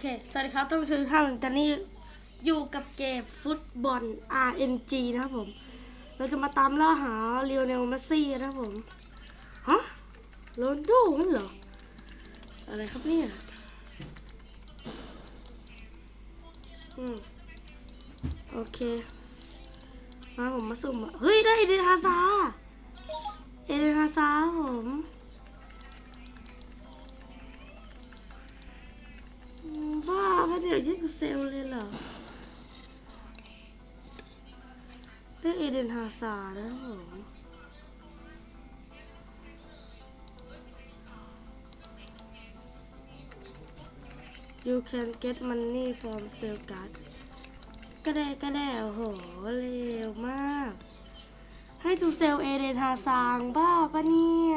เค สวัสดีครับท่านผู้ชมทุกท่านตอนนี้อยู่กับเกมฟุตบอล RNG นะครับผม เราจะมาตามล่าหาเลียวเนลเมสซี่นะครับผม ฮะโรนลโดนั่นเหรอ อะไรครับเนี่ยอืมโอเค มาผมมาสุ่มอะเฮ้ย ได้เอเดนฮาซาเอเดนฮาซาร์ค บ้าพระเดี๋ยวยิ่งเซลเลยเหรอได้เอเดนฮาซาร์นะครับผม You can get money from sale card ก็ได้ก็ได้โอ้โหเร็วมาก ให้จูเซลเอเดนฮาซางบ้าปะเนี่ย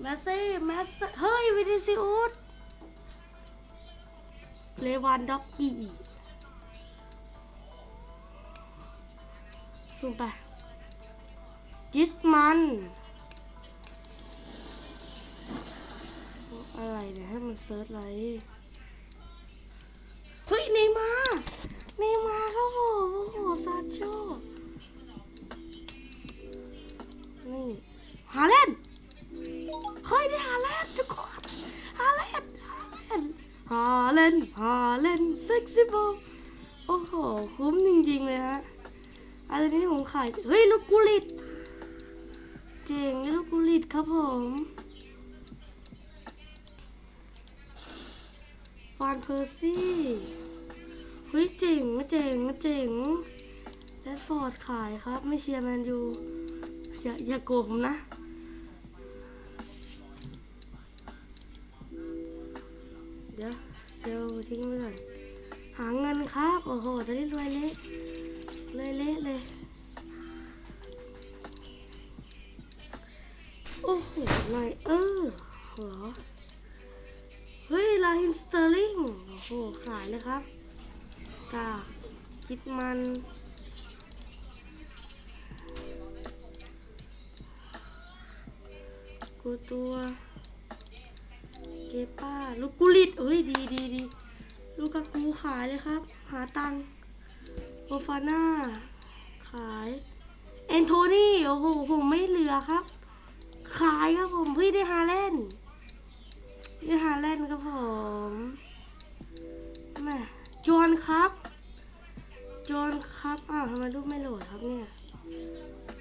แมสซี่แมสซี่เฮ้ยวินิซิอุสเลวานด็อกกี้สุ่มไปกิสมันอะไรเนี่ยให้มันเซิร์ชอะไรเฮ้ยเนย์มาเนย์มาครับผมโอ้โหซาโชนี่ฮาเลน เฮ้ยได้ฮาเลนด์ทุกคนฮาเลนด์ฮาเลนด์ฮาเลนฮาเลนเซ็กซี่บอลโอ้โห คุ้มจริงๆเลยฮะอะไรนี้ผมขายเฮ้ยลูกกุลิตเจ๋งลูกกุลิตครับผมฟานเพอร์ซี่เฮ้ยเจ๋งเจ๋งเจ๋งแรดฟอร์ดขายครับ ไม่เชียร์แมนยูอย่าอย่าโกรธผมนะ ทิ้งไปก่อนหาเงินครับ โอ้โหตอนนี้รวยเละรวยเละเลย โอ้โหหน่อยเออเหรอ เฮ้ย ลาฮิมสเตอร์ลิง โอ้โห ขายเลยครับกาคิดมันกูตัว เกป้า ลูกกุลิตเอ้ย ดีดีดี ลูกกากูขายเลยครับ หาตังค์โอฟาน่า ขายแอนโทนี่ โอ้โห ผมไม่เหลือครับ ขายครับผมพี่ได้ฮาแลนด์ได้ฮาแลนด์ครับผมแม่จอนครับจอนครับอ้าวทำไมลูกไม่โหลดครับเนี่ย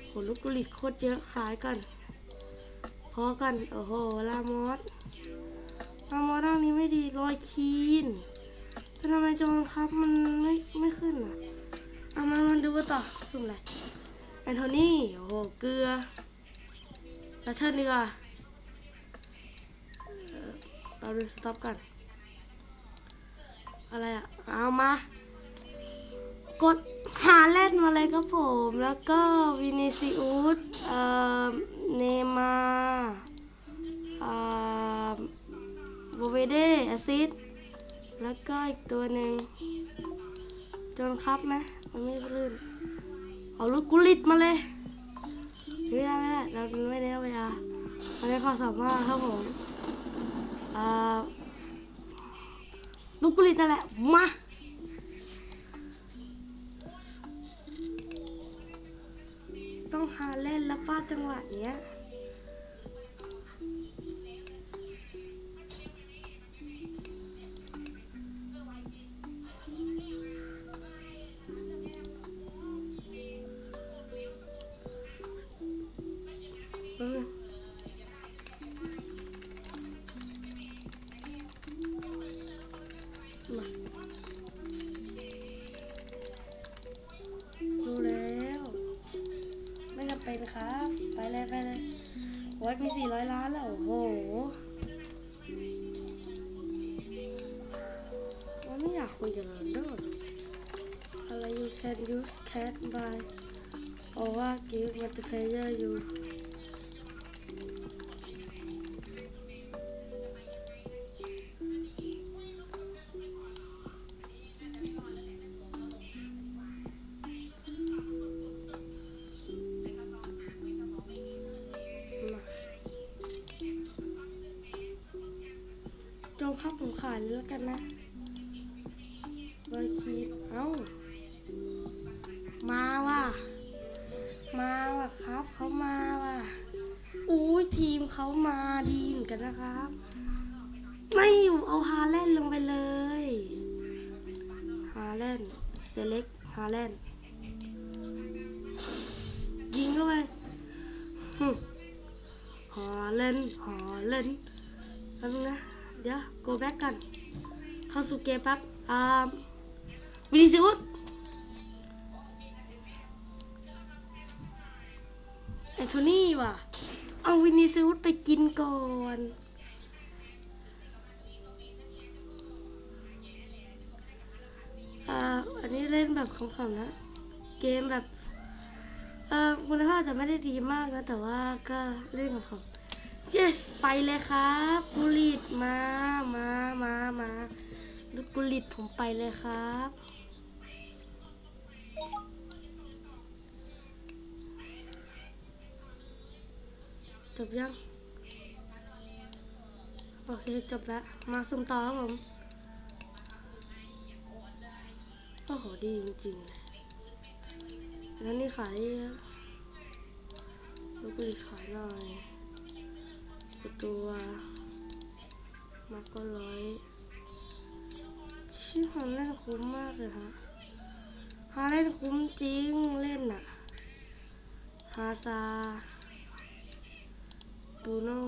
โหลูกกุลิตโคตรเยอะขายกันพอกัน โอ้โห ลามอสมามอด้านนี้ไม่ดีรอยคีน ทำไมจอนครับมันไม่ไม่ขึ้นอะเอามามันดูต่อสุ่มอะไรแอนโทนี่ โอ้โห เกลือแล้วเทิร์นดีกว่าเอ่อเราดูสต็อปกันอะไรอะ เอามา กดหาเล่นมาเลยครับผม แล้วก็วินิซิอุสเอ่อ เนมาร์อ่าโบเวเดแอซิด แล้วก็อีกตัวหนึ่งจนครับไหมมันไม่ลื่น เอาลูกกุลิตมาเลยไม่ได้ไม่ได้เราไม่ได้เวลาเราได้ความสามารถครับผมลูกกุลิตนั่นแหละ มาต้องหาเล่นแล้วฟาดจังหวะเนี้ย แล้วกันนะไว้คิดเอ้า มาว่ะ มาว่ะครับ เขามาว่ะ อุ้ยทีมเขามาดีเหมือนกันนะครับ ไม่อยู่เอาฮาแลนด์ลงไปเลย ฮาแลนด์เซเล็กฮาแลนด์ยิงเข้าไปฮึฮาแลนฮาแลนแป๊บนึงนะ เดี๋ยว go back กัน สู่เกมแป๊บอ่าวินิซิอุสแอนโทนี่ว่ะ เอาวินิซิอุสไปกินก่อนอันนี้เล่นแบบขำๆนะ เกมแบบ เอ่อคุณภาพจะไม่ได้ดีมากนะ แต่ว่าก็เล่นขำๆ yes ไปเลยครับกุลิตมา มา มา มา ลูกกุลิตผมไปเลยครับ จบยัง โอเค จบแล้ว มาสุ่มต่อครับผม โอ้โห ดีจริงๆ แล้วนี่ขายลูกบุหรี่ขายหน่อย ตัวมาก็ร้อย ชื่อฮอนเล่นคุ้มมากเลยฮะฮาเล่นคุ้มจริงเล่นอะฮาซาบูโน่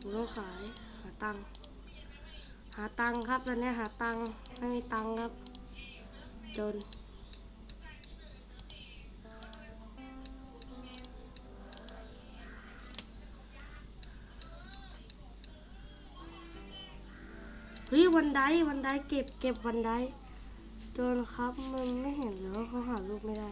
บูโน่ขาย หาตังหาตังครับตอนนี้หาตังไม่มีตังครับ จน วันไดวันไดเก็บเก็บวันไดโดนครับมันไม่เห็นเลยว่าเขาหาลูกไม่ได้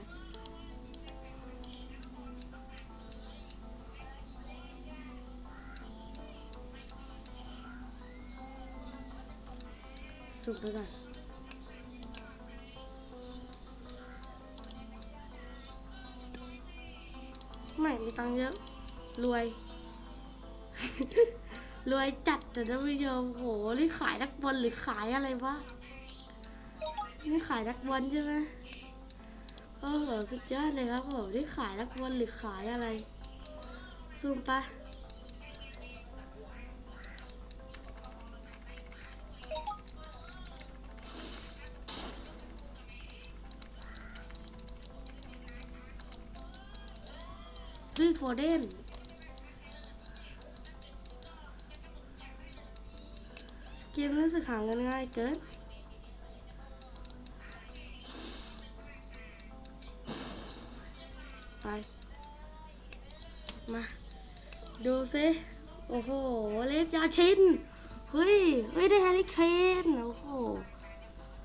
สุดไปก่อนไม่มีตังค์เยอะ รวย รวยจัดแต่ท่านผู้ชมโหนี่ขายนักบอลหรือขายอะไรวะนี่ขายนักบอลใช่ไหมโอ้โหสุดยอดเลยครับผมนี่ขายนักบอลหรือขายอะไรซูมปะเฮ้ยโฟเดน เกมรู้สึกหาเงินง่ายเกินไปมาดูซิโอ้โหเลฟยาชินเฮ้ยเฮ้ยได้แฮร์รี่เคนโอ้โห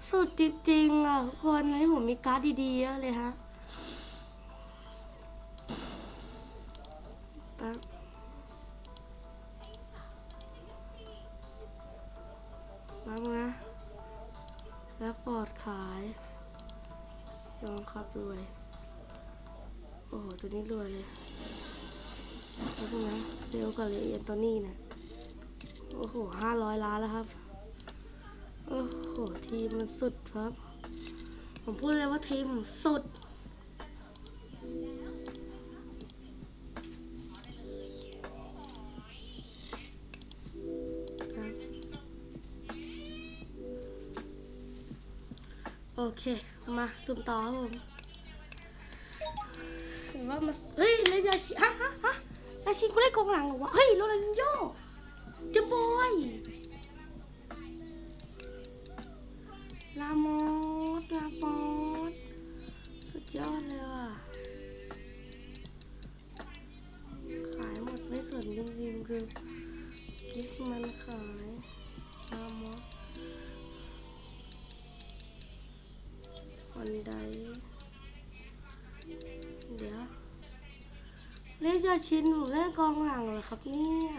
สุดจริงๆอะทุกคนให้ผมมีการ์ดดีๆเยอะเลยฮะายยอมครับรวย โอ้โห ตัวนี้รวยเลยแล้วนะเซลลกับเลเอียนตัวนี้นะโอ้โหห้าร้อยล้านแล้วครับ โอ้โห ทีมมันสุดครับ ผมพูดเลยว่าทีมผมสุด เค มาสุ่มต่อครับผมเห็นว่ามาเฮ้ยเล่นยาชิฮะฮะฮะยาชิกูเล่นกองหลังเหรอวะเฮ้ยโรนัลดินโญ่เดอะบอยลามอสลามอ เล่นยอดชินผมเล่นกองหลังเหรอครับเนี่ย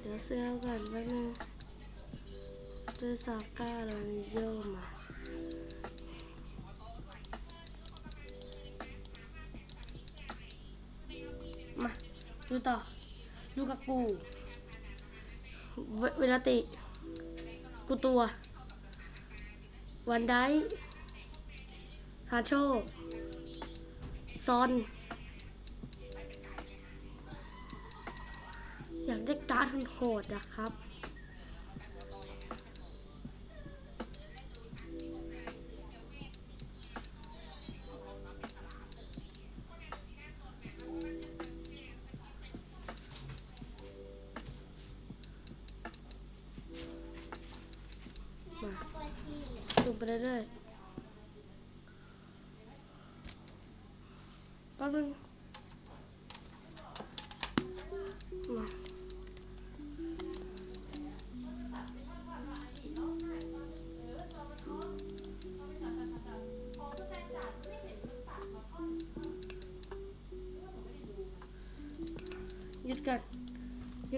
เดี๋ยวเซลก่อนแป๊บนึงเจอซาก้าโรนิโยมามาดูต่อลูกากูเวเวลาติ กูตัว วันไดฮาโช ซอน อยากได้การ์ดโหดนะครับ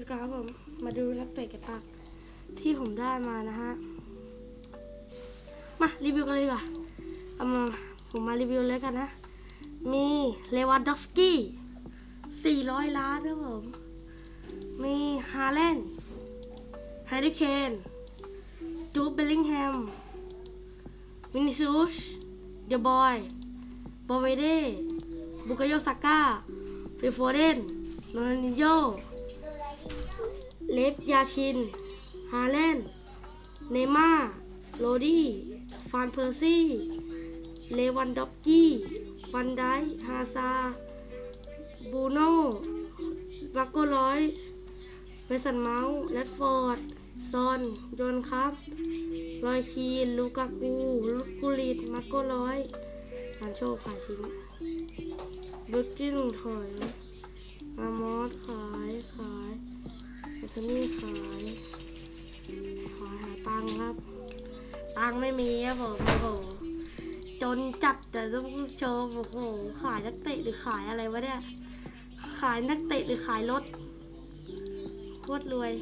กันครับผม มาดูนักเตะกันตักที่ผมได้มานะฮะ มารีวิวกันเลยดีกว่าเอามาผมมารีวิวเลยกันนะ มีเลวันดอฟสกี้ 400 ล้านครับผม มีฮาเลนแฮร์รี่เคนจูบเบลลิงแฮม วินิซูสเดอะบอย บอเวเดบุกโยซาก้าฟิโฟเดนโรนัลดินโย เลฟยาชิน ฮาเลน เนม่า โรดี้ ฟานเพอร์ซี่ เลวันด็อกกี้ ฟันไดฮาซา บูโน่วักโกร้อยเมสันเมาส์แรดฟอร์ด ซอนโยนครับ รอยคีน ลูกากูลูกกุลิตมาโกร้อยซานโชขายทิ้งบุกกิ้งถอย อามอสขาย ขาย คือนี่ขายขอหาตังค์ครับ ตังค์ไม่มีครับผมโอ้โหจนจัดแต่ต้องโชมโอ้โหขายนักเตะหรือขายอะไรวะเนี่ย ขายนักเตะหรือขายรถโคตรรวย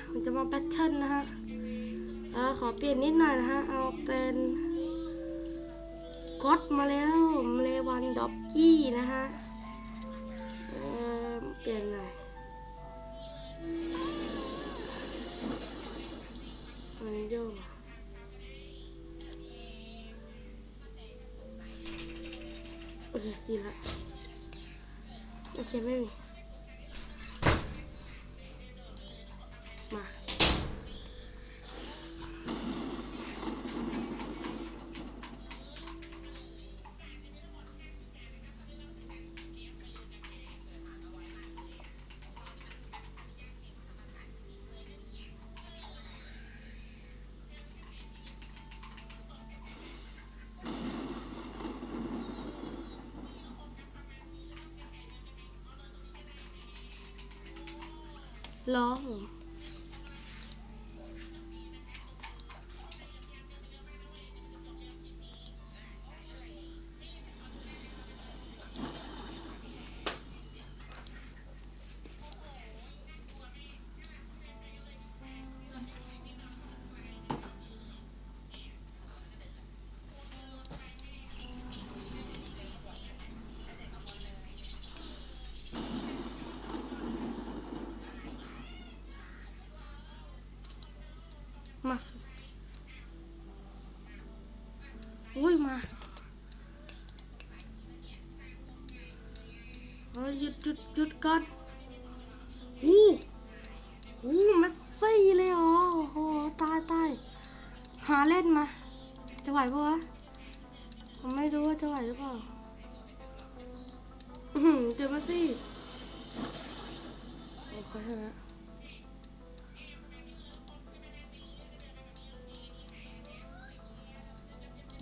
มามันจะมาแพทเทิร์นนะฮะขอเปลี่ยนนิดหน่อยนะฮะ เอาเป็นก๊อตมาแล้วเลวันด็อกกี้นะฮะเออเปลี่ยนหน่อยมันโยกโอเคดีละโอเคไม่มี ล้ มมาสิอุ้ยมาเฮ้ยหยุดหยุดหยุดก่อนอู้อู้มาซี่เลยอโอ้โหตายตายหาเล่นมา จะไหวปะวะผมไม่รู้ว่าจะไหวหรือเปล่าอื้อหือเจอมาสิโอ้เขาชนะ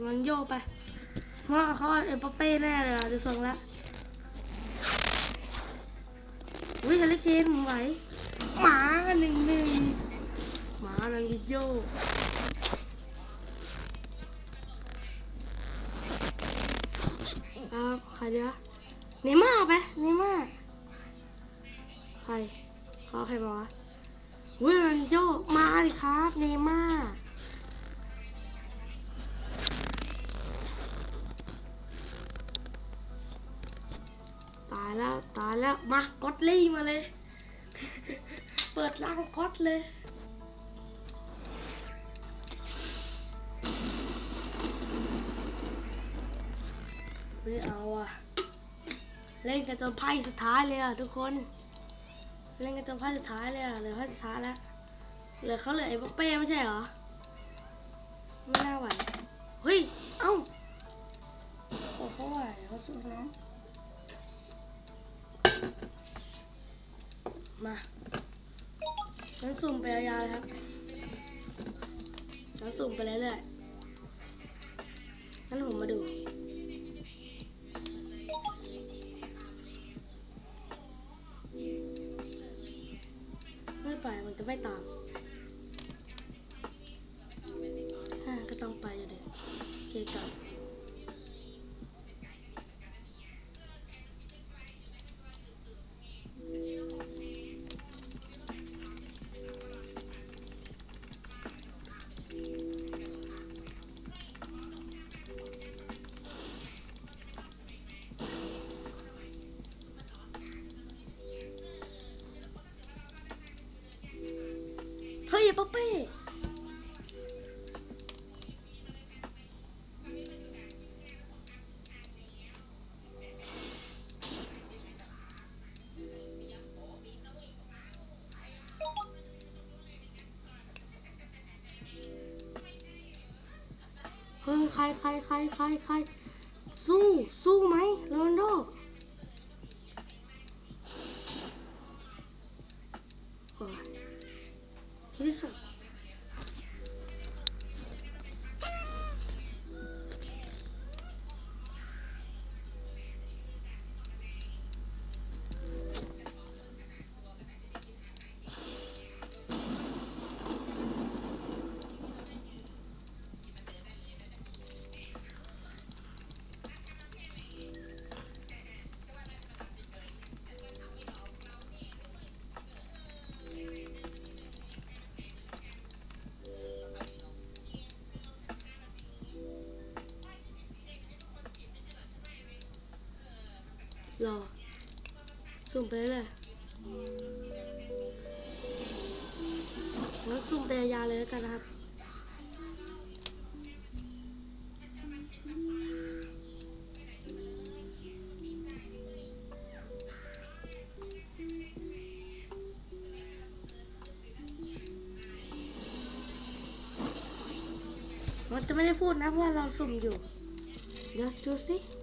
มันโยกไปว่าเขาเอ็มปเป้แน่เลยอะดูทรงล้วอุ้ยเฮลิเคนไหวหมาหนึ่งหนึ่งหมาลังโยกครับใครเดียวเนม่าไปเนม่าใครเขาใครมาวะอุ้ยมันโยกมาดิครับเนม่า ตายแล้วตายแล้วมากอตลี่มาเลย เปิดร่างก๊อตเลยไม่เอาอะเล่นกันจนไพ่สุดท้ายเลยอะทุกคน เล่นกันจนไพ่สุดท้ายเลยอะเหลือไพ่สุดท้ายแล้วเหลือเขาเหลือไอ้ป๊อปเป้ไม่ใช่เหรอไม่น่าไหวเฮ้ยเอ้าโอ้เขาไหวเขาสู้นะ มางั้นสุ่มไปยาวๆเลยครับงั้นสุ่มไปเรื่อยๆงั้นผมมาดูไม่ไปมันจะไม่ตาม ใครใครใครใครใครสู้สู้ไหมโรนโด รอสุ่มไปเลยงั้นสุ่มไปยาเลยกันนะครับเราจะไม่ได้พูดนะเพราะว่าเราสุ่มอยู่ เดี๋ยวดูสิ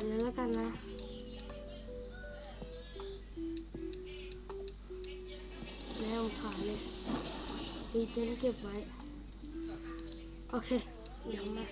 ดเลยแล้วกันนะแล้วขายเลยมีเต็นเก็บไว้ โอเค เดี๋ยวมา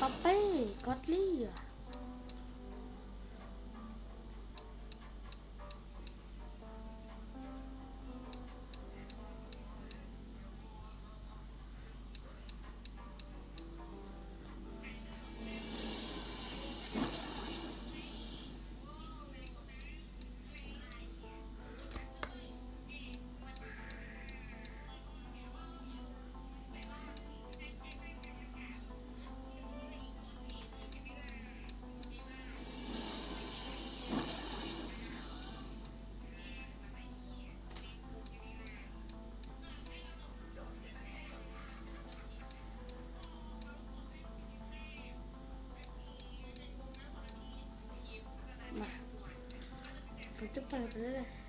ป๊อปเป้ก็อตลี่อะ มาผม